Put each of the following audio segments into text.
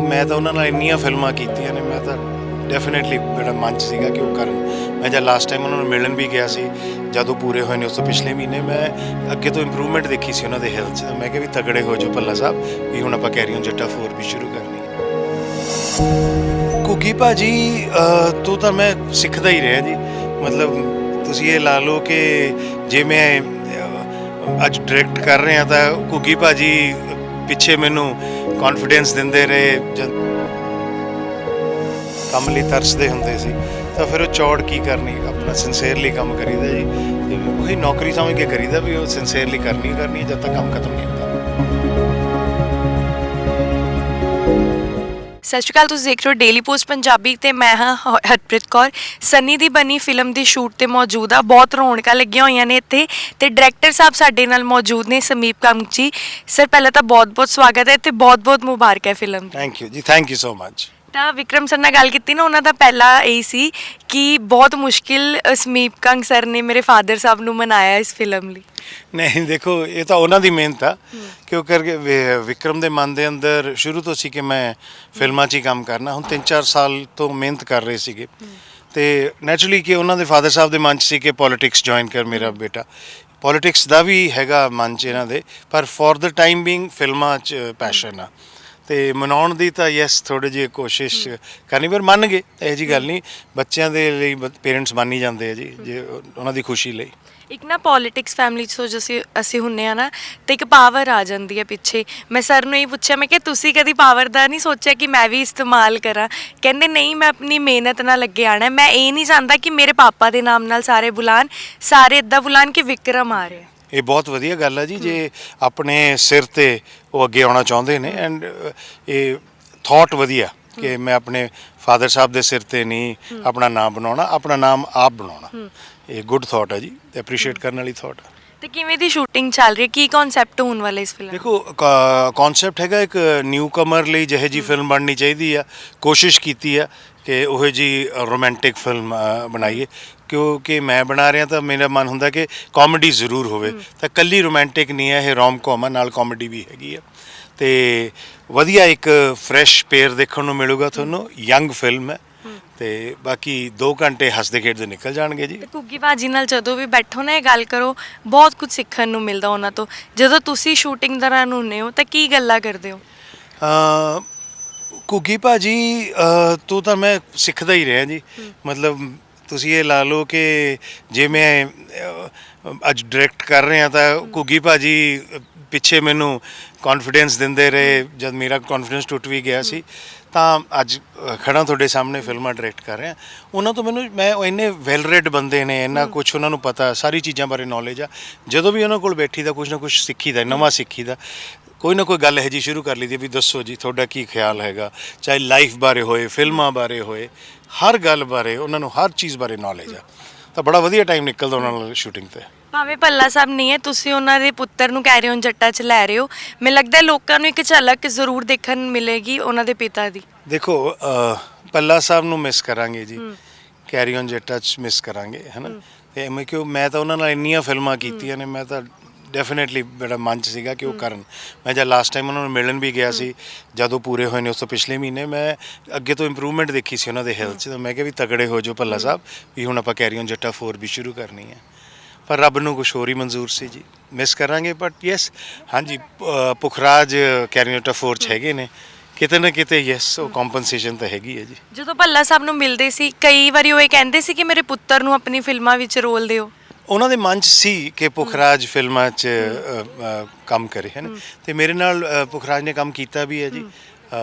ਮੈਂ ਤਾਂ ਉਹਨਾਂ ਨਾਲ ਇੰਨੀਆਂ ਫਿਲਮਾਂ ਕੀਤੀਆਂ ਨੇ ਮੈਂ ਤਾਂ ਡੈਫੀਨਿਟਲੀ ਬੜਾ ਮਨ 'ਚ ਸੀਗਾ ਕਿ ਉਹ ਕਰਨ। ਮੈਂ ਜਦ ਲਾਸਟ ਟਾਈਮ ਉਹਨਾਂ ਨੂੰ ਮਿਲਣ ਵੀ ਗਿਆ ਸੀ ਜਦੋਂ ਪੂਰੇ ਹੋਏ ਨੇ ਉਸ ਤੋਂ ਪਿਛਲੇ ਮਹੀਨੇ ਮੈਂ ਅੱਗੇ ਤੋਂ ਇੰਪਰੂਵਮੈਂਟ ਦੇਖੀ ਸੀ ਉਹਨਾਂ ਦੇ ਹੈਲਥ 'ਚ। ਮੈਂ ਕਿਹਾ ਵੀ ਤਗੜੇ ਹੋ ਜਾਓ ਪੱਲਾ ਸਾਹਿਬ ਵੀ ਹੁਣ ਆਪਾਂ ਕੈਰੀ ਔਨ ਜੱਟਾ 4 ਵੀ ਸ਼ੁਰੂ ਕਰਨੀ ਹੈ। ਕੁਕੀ ਭਾਜੀ ਅਹ, ਤੋਂ ਤਾਂ ਮੈਂ ਸਿੱਖਦਾ ਹੀ ਰਿਹਾ ਜੀ। ਮਤਲਬ ਤੁਸੀਂ ਇਹ ਲਾ ਲਓ ਕਿ ਜੇ ਮੈਂ ਅੱਜ ਡਾਇਰੈਕਟ ਕਰ ਰਿਹਾ ਤਾਂ ਕੁਕੀ ਭਾਜੀ ਪਿੱਛੇ ਮੈਨੂੰ ਕੌਨਫੀਡੈਂਸ ਦਿੰਦੇ ਰਹੇ, ਜਦ ਕੰਮ ਲਈ ਤਰਸਦੇ ਹੁੰਦੇ ਸੀ, ਤਾਂ ਫਿਰ ਉਹ ਚੌੜ ਕੀ ਕਰਨੀ? ਆਪਣਾ ਸਿੰਸੀਅਰਲੀ ਕੰਮ ਕਰੀਦਾ ਜੀ। ਤੇ ਉਹੀ ਨੌਕਰੀ ਸਮਝ ਕੇ ਕਰੀਦਾ ਵੀ ਉਹ ਸਿੰਸੀਅਰਲੀ ਕਰਨੀ ਕਰਨੀ ਹੈ, ਜਦ ਤੱਕ ਕੰਮ ਖਤਮ ਨਹੀਂ ਹੁੰਦਾ। ਸਤਿ ਸ਼੍ਰੀ ਅਕਾਲ, ਤੁਸੀਂ ਦੇਖ ਰਹੇ ਹੋ ਡੇਲੀ ਪੋਸਟ ਪੰਜਾਬੀ ਤੇ ਮੈਂ ਹਾਂ ਹ- ਹਰਪ੍ਰੀਤ ਕੌਰ। ਸੰਨੀ ਦੀ ਬਣੀ ਫਿਲਮ ਦੀ ਸ਼ੂਟ ਤੇ ਮੌਜੂਦ ਆ। ਬਹੁਤ ਰੌਣਕਾਂ ਲੱਗੀਆਂ ਹੋਈਆਂ ਨੇ ਇੱਥੇ ਤੇ ਡਾਇਰੈਕਟਰ ਸਾਹਿਬ ਸਾਡੇ ਨਾਲ ਮੌਜੂਦ ਨੇ ਸਮੀਪ ਕੰਗ ਜੀ। ਸਰ ਪਹਿਲਾਂ ਤਾਂ ਬਹੁਤ-ਬਹੁਤ ਸਵਾਗਤ ਹੈ ਤੇ ਬਹੁਤ-ਬਹੁਤ ਮੁਬਾਰਕ ਹੈ ਫਿਲਮ ਦੀ। ਥੈਂਕ ਯੂ ਜੀ ਥੈਂਕ ਯੂ ਸੋ ਮੱਚ ਤਾਂ ਵਿਕਰਮ ਸਰ ਨਾਲ ਗੱਲ ਕੀਤੀ ਨਾ ਉਹਨਾਂ ਦਾ ਪਹਿਲਾ ਇਹ ਸੀ ਕਿ ਬਹੁਤ ਮੁਸ਼ਕਿਲ ਅ, ਸਮੀਪ ਕੰਗ ਸਰ ਨੇ ਮੇਰੇ ਫਾਦਰ ਸਾਹਿਬ ਨੂੰ ਮਨਾਇਆ ਇਸ ਫਿਲਮ ਲਈ। ਨਹੀਂ ਦੇਖੋ ਇਹ ਤਾਂ ਉਹਨਾਂ ਦੀ ਮਿਹਨਤ ਆ। ਕਿ ਕਰਕੇ ਵਿ- ਵਿਕਰਮ ਦੇ ਮਨ ਦੇ ਅੰਦਰ ਸ਼ੁਰੂ ਤੋਂ ਸੀ ਕਿ ਮੈਂ ਫਿਲਮਾਂ 'ਚ ਹੀ ਕੰਮ ਕਰਨਾ। ਹੁਣ 3-4 ਸਾਲ ਤੋਂ ਮਿਹਨਤ ਕਰ ਰਹੇ ਸੀਗੇ। ਤੇ ਨੈਚੁਰਲੀ ਕਿ ਉਹਨਾਂ ਦੇ ਫਾਦਰ ਸਾਹਿਬ ਦੇ ਮਨ 'ਚ ਸੀ ਕਿ ਪੋਲਿਟਿਕਸ ਜੁਆਇਨ ਕਰ ਮੇਰਾ ਬੇਟਾ। ਪੋਲਿਟਿਕਸ ਦਾ ਵੀ ਹੈਗਾ ਮਨ 'ਚ ਇਹਨਾਂ ਦੇ ਪਰ ਫॉर द ਟਾਈਮ ਬੀਇੰਗ ਫਿਲਮਾਂ 'ਚ ਪੈਸ਼ਨ ਆ। ਤੇ ਮਨਾਉਣ ਦੀ ਤਾਂ ਯੈਸ ਥੋੜੀ ਜਿਹੀ ਕੋਸ਼ਿਸ਼ ਕਰਨੀ ਪਰ ਮੰਨ ਗਏ ਇਹ ਜੀ ਗੱਲ ਨਹੀਂ। ਬੱਚਿਆਂ ਦੇ ਲਈ ਪੇਰੈਂਟਸ ਮੰਨ ਹੀ ਜਾਂਦੇ ਆ ਜੀ ਜੇ ਉਹ- ਉਹਨਾਂ ਦੀ ਖੁਸ਼ੀ ਲਈ। ਇੱਕ ਨਾ ਪੋਲਿਟਿਕਸ ਫੈਮਿਲੀ ਚ ਸੋ ਅਸੀਂ ਅਸੀਂ ਹੁੰਨੇ ਆ ਨਾ ਤੇ ਇੱਕ ਪਾਵਰ ਆ ਜਾਂਦੀ ਹੈ ਪਿੱਛੇ। ਮੈਂ ਸਰ ਨੂੰ ਇਹ ਪੁੱਛਿਆ ਮੈਂ ਕਿ ਤੁਸੀਂ ਕਦੀ ਪਾਵਰ ਦਾ ਨਹੀਂ ਸੋਚਿਆ ਕਿ ਮੈਂ ਵੀ ਇਸਤੇਮਾਲ ਕਰਾਂ? ਕਹਿੰਦੇ ਨਹੀਂ ਮੈਂ ਆਪਣੀ ਮਿਹਨਤ ਨਾਲ ਅੱਗੇ ਆਣਾ ਮੈਂ ਇਹ ਨਹੀਂ ਚਾਹੁੰਦਾ ਕਿ ਮੇਰੇ ਪਾਪਾ ਦੇ ਨਾਮ ਨਾਲ ਸਾਰੇ ਬੁਲਾਣ ਸਾਰੇ ਇਦਾਂ ਬੁਲਾਣ ਕਿ ਵਿਕਰਮ ਆ ਰਿਹਾ ਇਹ ਬਹੁਤ ਵਧੀਆ ਗੱਲ ਹੈ ਜੀ ਜੇ ਆਪਣੇ ਸਿਰ ਤੇ ਉਹ ਅੱਗੇ ਆਉਣਾ ਚਾਹੁੰਦੇ ਨੇ ਐਂਡ ਇਹ ਥਾਟ ਵਧੀਆ ਕਿ ਮੈਂ ਆਪਣੇ ਫਾਦਰ ਸਾਹਿਬ ਦੇ ਸਿਰ ਤੇ ਨਹੀਂ ਆਪਣਾ ਨਾਮ ਬਣਾਉਣਾ ਆਪਣਾ ਨਾਮ ਆਪ ਬਣਾਉਣਾ। ਇਹ ਗੁੱਡ ਥਾਟ ਹੈ ਜੀ ਐਪਰੀਸ਼ੀਏਟ ਕਰਨ ਵਾਲੀ ਥਾਟ ਹੈ ਤੇ ਕਿਵੇਂ ਦੀ ਸ਼ੂਟਿੰਗ ਚੱਲ ਰਹੀ ਹੈ? ਕੀ ਕਨਸੈਪਟ ਹੋਣ ਵਾਲਾ ਇਸ ਫਿਲਮ ਦੇਖੋ ਕਨਸੈਪਟ ਹੈਗਾ ਇੱਕ ਨਿਊ ਕਮਰ ਲਈ ਜਿਹੇ ਜੀ ਫਿਲਮ ਬਣਨੀ ਚਾਹੀਦੀ ਆ ਕੋਸ਼ਿਸ਼ ਕੀਤੀ ਆ ਕਿ ਉਹ ਜੀ ਰੋਮਾਂਟਿਕ ਫਿਲਮ ਬਣਾਈਏ। ਕਿਉਂਕਿ ਮੈਂ ਬਣਾ ਰਿਹਾ ਤਾਂ ਮੇਰਾ ਮਨ ਹੁੰਦਾ ਕਿ ਕਾਮੇਡੀ ਜ਼ਰੂਰ ਹੋਵੇ। ਤਾਂ ਕੱਲੀ ਰੋਮਾਂਟਿਕ ਨਹੀਂ ਹੈ ਇਹ ਰੋਮ ਕੋਮ ਨਾਲ ਕਾਮੇਡੀ ਵੀ ਹੈਗੀ ਆ। ਤੇ ਵਧੀਆ ਇੱਕ ਫਰੈਸ਼ ਪੇਅਰ ਦੇਖਣ ਨੂੰ ਮਿਲੂਗਾ ਤੁਹਾਨੂੰ। ਯੰਗ ਫਿਲਮ ਹੈ। ਤੇ ਬਾਕੀ 2 ਘੰਟੇ ਹੱਸਦੇ ਖੇਡਦੇ ਨਿਕਲ ਜਾਣਗੇ ਜੀ। ਤੇ ਕੁੱਗੀ ਬਾਜੀ ਨਾਲ ਜਦੋਂ ਵੀ ਬੈਠੋ ਨਾ ਇਹ ਗੱਲ ਕਰੋ ਬਹੁਤ ਕੁਝ ਸਿੱਖਣ ਨੂੰ ਮਿਲਦਾ ਉਹਨਾਂ ਤੋਂ। ਜਦੋਂ ਤੁਸੀਂ ਸ਼ੂਟਿੰਗ ਦੌਰਾਨ ਹੁੰਨੇ ਹੋ ਤਾਂ ਕੀ ਗੱਲਾਂ ਕਰਦੇ ਹੋ? ਅ ਕੁਕੀ ਭਾਜੀ ਅ, ਤੋਂ ਤਾਂ ਮੈਂ ਸਿੱਖਦਾ ਹੀ ਰਿਹਾ ਜੀ। ਮਤਲਬ ਤੁਸੀਂ ਇਹ ਲਾ ਲਓ ਕਿ ਜੇ ਮੈਂ ਅੱਜ ਡਾਇਰੈਕਟ ਕਰ ਰਹੇ ਰਿਹਾ ਤਾਂ ਕੁਗੀ ਭਾਜੀ ਪਿੱਛੇ ਮੈਨੂੰ ਕੌਨਫੀਡੈਂਸ ਦਿੰਦੇ ਰਹੇ ਜਦ ਮੇਰਾ ਕੌਨਫੀਡੈਂਸ ਟੁੱਟ ਵੀ ਗਿਆ ਸੀ। ਤਾਂ ਅੱਜ ਅ, ਖੜਾ ਤੁਹਾਡੇ ਸਾਹਮਣੇ ਫਿਲਮਾਂ ਡਾਇਰੈਕਟ ਕਰ ਰਿਹਾ ਉਹਨਾਂ ਤੋਂ ਮੈਨੂੰ ਮੈਂ ਉਹ ਇੰਨੇ ਵੈਲ ਰੈਡ ਬੰਦੇ ਨੇ ਇੰਨਾ ਕੁਝ ਉਹਨਾਂ ਨੂੰ ਪਤਾ ਸਾਰੀ ਚੀਜ਼ਾਂ ਬਾਰੇ ਨੌਲੇਜ ਆ। ਜਦੋਂ ਵੀ ਉਹਨਾਂ ਕੋਲ ਬੈਠੀ ਦਾ ਕੁਝ ਨਾ ਕੁਝ ਸਿੱਖੀਦਾ ਨਵਾਂ ਸਿੱਖੀਦਾ ਕੋਈ ਨਾ ਕੋਈ ਗੱਲ ਹੈ ਜੀ ਸ਼ੁਰੂ ਕਰ ਲਈਦੀ ਵੀ ਦੱਸੋ ਜੀ ਤੁਹਾਡਾ ਕੀ ਖਿਆਲ ਹੈਗਾ? ਚਾਹੇ ਲਾਈਫ ਬਾਰੇ ਹੋਏ ਫਿਲਮਾਂ ਬਾਰੇ ਹੋਏ ਹਰ ਗੱਲ ਬਾਰੇ ਉਹਨਾਂ ਨੂੰ ਹਰ ਚੀਜ਼ ਬਾਰੇ ਨੌਲੇਜ ਆ। ਤਾਂ ਬੜਾ ਵਧੀਆ ਟਾਈਮ ਨਿਕਲਦਾ ਉਹਨਾਂ ਨਾਲ ਸ਼ੂਟਿੰਗ ਤੇ। ਭਾਵੇਂ ਪੱਲਾ ਸਾਹਿਬ ਨਹੀਂ ਹੈ ਤੁਸੀਂ ਉਹਨਾਂ ਦੇ ਪੁੱਤਰ ਨੂੰ ਕਹਿ ਰਹੇ ਹੋ ਜੱਟਾ ਚ ਲੈ ਰਹੇ ਹੋ। ਮੈਨੂੰ ਲੱਗਦਾ ਹੈ ਲੋਕਾਂ ਨੂੰ ਇੱਕ ਝਲਕ ਜ਼ਰੂਰ ਦੇਖਣ ਨੂੰ ਮਿਲੇਗੀ ਉਹਨਾਂ ਦੇ ਪਿਤਾ ਦੀ। ਦੇਖੋ ਅਹ, ਪੱਲਾ ਸਾਹਿਬ ਨੂੰ ਮਿਸ ਕਰਾਂਗੇ ਜੀ। ਕੈਰੀ ਔਨ ਜੱਟਾ ਚ ਮਿਸ ਕਰਾਂਗੇ ਹੈਨਾ? ਤੇ ਮੈਂ ਕਿਉਂ ਮੈਂ ਤਾਂ ਉਹਨਾਂ ਨਾਲ ਇੰਨੀਆਂ ਫਿਲਮਾਂ ਕੀਤੀਆਂ ਨੇ ਮੈਂ ਤਾਂ ਡੈਫੀਨਿਟਲੀ ਬੜਾ ਮਨ ਚ ਸੀਗਾ ਕਿ ਉਹ ਕਰਨ। ਮੈਂ ਜਦ ਲਾਸਟ ਟਾਈਮ ਉਹਨਾਂ ਨੂੰ ਮਿਲਣ ਵੀ ਗਿਆ ਸੀ ਜਦੋਂ ਪੂਰੇ ਹੋਏ ਨੇ ਉਸ ਤੋਂ ਪਿਛਲੇ ਮਹੀਨੇ ਮੈਂ ਅੱਗੇ ਤੋਂ ਇੰਪਰੂਵਮੈਂਟ ਦੇਖੀ ਸੀ ਉਹਨਾਂ ਦੇ ਹੈਲਥ 'ਚ। ਤਾਂ ਮੈਂ ਕਿਹਾ ਵੀ ਤਗੜੇ ਹੋ ਜਾਓ ਭੱਲਾ ਸਾਹਿਬ ਵੀ ਹੁਣ ਆਪਾਂ ਕੈਰੀ ਔਨ ਜੱਟਾ 4 ਵੀ ਸ਼ੁਰੂ ਕਰਨੀ ਹੈ। ਪਰ ਰੱਬ ਨੂੰ ਕੁਛ ਹੋਰ ਹੀ ਮਨਜ਼ੂਰ ਸੀ ਜੀ। ਮਿਸ ਕਰਾਂਗੇ ਬਟ ਯੈਸ ਹਾਂਜੀ ਅ, ਪੁਖਰਾਜ ਕੈਰੀ ਔਨ ਜੱਟਾ 4 ਚ ਹੈਗੇ ਨੇ। ਕਿਤੇ ਨਾ ਕਿਤੇ ਯੈਸ ਉਹ ਕੰਪਨਸੇਸ਼ਨ ਤਾਂ ਹੈਗੀ ਹੈ ਜੀ। ਜਦੋਂ ਪੱਲਾ ਸਾਹਿਬ ਨੂੰ ਮਿਲਦੇ ਸੀ ਕਈ ਵਾਰੀ ਉਹ ਇਹ ਕਹਿੰਦੇ ਸੀ ਕਿ ਮੇਰੇ ਪੁੱਤਰ ਨੂੰ ਆਪਣੀ ਫਿਲਮਾਂ ਵਿੱਚ ਰੋਲ ਦਿਓ। ਉਹਨਾਂ ਦੇ ਮਨ 'ਚ ਸੀ ਕਿ ਪੁਖਰਾਜ ਫਿਲਮਾਂ 'ਚ ਅ, ਅ, ਕੰਮ ਕਰੇ ਹਨ ਤੇ ਮੇਰੇ ਨਾਲ ਅ, ਪੁਖਰਾਜ ਨੇ ਕੰਮ ਕੀਤਾ ਵੀ ਹੈ ਜੀ। ਅ,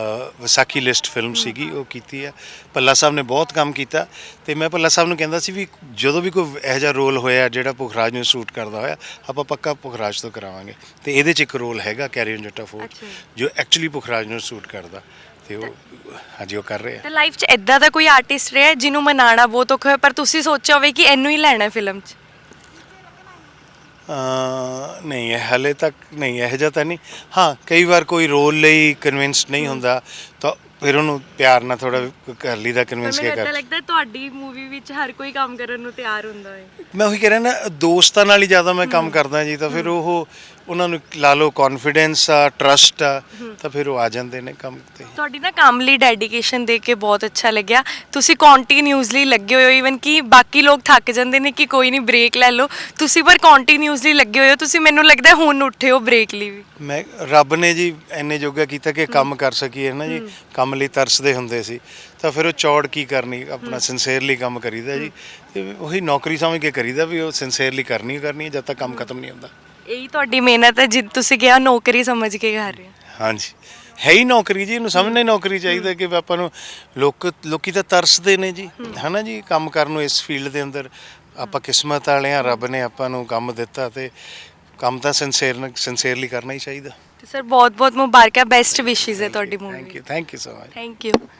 ਵਿਸਾਖੀ ਲਿਸਟ ਫਿਲਮ ਸੀਗੀ ਉਹ ਕੀਤੀ ਹੈ। ਪੱਲਾ ਸਾਹਿਬ ਨੇ ਬਹੁਤ ਕੰਮ ਕੀਤਾ। ਤੇ ਮੈਂ ਪੱਲਾ ਸਾਹਿਬ ਨੂੰ ਕਹਿੰਦਾ ਸੀ ਵੀ ਜਦੋਂ ਵੀ ਕੋਈ ਇਹੋ ਜਿਹਾ ਰੋਲ ਹੋਇਆ ਜਿਹੜਾ ਪੁਖਰਾਜ ਨੂੰ ਸੂਟ ਕਰਦਾ ਹੋਇਆ ਆਪਾਂ ਪੱਕਾ ਪੁਖਰਾਜ ਤੋਂ ਕਰਾਵਾਂਗੇ। ਤੇ ਇਹਦੇ 'ਚ ਇੱਕ ਰੋਲ ਹੈਗਾ ਕੈਰੀ ਔਨ ਜੱਟਾ ਫੋਰ ਅੱਛਾ। ਜੋ ਐਕਚੁਅਲੀ ਪੁਖਰਾਜ ਨੂੰ ਸੂਟ ਕਰਦਾ। ਤੇ ਉਹ ਹਾਂਜੀ ਉਹ ਕਰ ਰਹੇ। ਆ ਤੇ ਲਾਈਫ 'ਚ ਐਦਾਂ ਦਾ ਕੋਈ ਆਰਟਿਸਟ ਰਿਹਾ ਜਿਹਨੂੰ ਮਨਾਣਾ ਬਹੁਤ ਔਖਾ ਹੈ ਪਰ ਤੁਸੀਂ ਸੋਚਿਆ ਹੋਵੇ ਕਿ ਇਹਨੂੰ ਹੀ ਲੈਣਾ ਫਿਲਮ 'ਚ? ਨਹੀਂ ਇਹ ਹਲੇ ਤੱਕ ਨਹੀਂ ਇਹੋ ਜਿਹਾ ਤਾਂ ਨਹੀਂ। ਹਾਂ ਕਈ ਵਾਰ ਕੋਈ ਰੋਲ ਲਈ ਕਨਵਿੰਸਡ ਨਹੀਂ ਹੁੰਦਾ ਤਾਂ ਫਿਰ ਉਹਨੂੰ ਪਿਆਰ ਨਾਲ ਥੋੜਾ ਕਰ ਲਈਦਾ ਕਨਵਿੰਸ ਮੈਨੂੰ ਕੇ ਏਦਾਂ ਕਰ ਲੱਗਦਾ ਤੁਹਾਡੀ ਮੂਵੀ ਵਿੱਚ ਹਰ ਕੋਈ ਕੰਮ ਕਰਨ ਨੂੰ ਤਿਆਰ ਹੁੰਦਾ ਹੈ। ਮੈਂ ਉਹੀ ਕਹਿ ਰਿਹਾ ਨਾ ਦੋਸਤਾਂ ਨਾਲ ਹੀ ਜ਼ਿਆਦਾ ਮੈਂ ਕੰਮ ਕਰਦਾ ਜੀ ਤਾਂ ਫਿਰ ਉਹ ਉਹਨਾਂ ਨੂੰ ਲਾ ਲਓ ਕੌਨਫੀਡੈਂਸ ਆ ਟਰਸਟ ਆ ਤਾਂ ਫਿਰ ਉਹ ਆ ਜਾਂਦੇ ਨੇ ਕੰਮ ਤੇ। ਤੁਹਾਡੀ ਨਾ ਕੰਮ ਲਈ ਡੈਡੀਕੇਸ਼ਨ ਦੇ ਕੇ ਬਹੁਤ ਅੱਛਾ ਲੱਗਿਆ। ਤੁਸੀਂ ਕੰਟੀਨਿਊਸਲੀ ਲੱਗੇ ਹੋਏ ਹੋ ਇਵਨ ਕਿ ਬਾਕੀ ਲੋਕ ਥੱਕ ਜਾਂਦੇ ਨੇ ਕਿ ਕੋਈ ਨਹੀਂ ਬ੍ਰੇਕ ਲੈ ਲਓ। ਤੁਸੀਂ ਪਰ ਕੰਟੀਨਿਊਸਲੀ ਲੱਗੇ ਹੋਏ ਹੋ ਤੁਸੀਂ ਮੈਨੂੰ ਲੱਗਦਾ ਹੁਣ ਉੱਠੇ ਹੋ ਬ੍ਰੇਕ ਲਈ ਵੀ। ਮੈਂ ਰੱਬ ਨੇ ਜੀ ਇੰਨੇ ਜੋਗਾ ਕੀਤਾ ਕਿ ਕੰਮ ਕਰ ਸਕੀਏ ਨਾ ਜੀ? ਕੰਮ ਲਈ ਤਰਸਦੇ ਹੁੰਦੇ ਸੀ। ਤਾਂ ਫਿਰ ਉਹ ਚੌੜ ਕੀ ਕਰਨੀ? ਆਪਣਾ ਸਿੰਸੀਅਰਲੀ ਕੰਮ ਕਰੀਦਾ ਜੀ। ਤੇ ਉਹੀ ਨੌਕਰੀ ਸਮਝ ਕੇ ਕਰੀਦਾ ਵੀ ਉਹ ਸਿੰਸੀਅਰਲੀ ਕਰਨੀ ਕਰਨੀ ਜਦ ਤੱਕ ਕੰਮ ਖਤਮ ਨਹੀਂ ਹੁੰਦਾ। ਇਹੀ ਤੁਹਾਡੀ ਮਿਹਨਤ ਹੈ ਜਿੱਦ ਤੁਸੀਂ ਕਿਹਾ ਨੌਕਰੀ ਸਮਝ ਕੇ ਕਰ ਰਹੇ ਹੋ। ਹਾਂਜੀ। ਹੈ ਹੀ ਨੌਕਰੀ ਜੀ ਇਹਨੂੰ ਸਮਝਣਾ ਹੀ ਨੌਕਰੀ ਚਾਹੀਦਾ ਕਿ ਆਪਾਂ ਨੂੰ ਲੋਕ ਲੋਕੀ ਤਾਂ ਤਰਸਦੇ ਨੇ ਜੀ। ਹਨਾ ਜੀ ਕੰਮ ਕਰਨ ਨੂੰ ਇਸ ਫੀਲਡ ਦੇ ਅੰਦਰ ਆਪਾਂ ਕਿਸਮਤ ਵਾਲੇ ਆ ਰੱਬ ਨੇ ਆਪਾਂ ਨੂੰ ਕੰਮ ਦਿੱਤਾ ਤੇ ਕੰਮ ਤਾਂ ਸਿੰਸੀਅਰ ਸਿੰਸੀਅਰਲੀ ਕਰਨਾ ਹੀ ਚਾਹੀਦਾ। ਤੇ ਸਰ ਬਹੁਤ ਬਹੁਤ ਮੁਬਾਰਕਾਂ ਬੈਸਟ ਵਿਸ਼ੇਸ ਹੈ ਤੁਹਾਡੀ movie thank you thank you so much thank you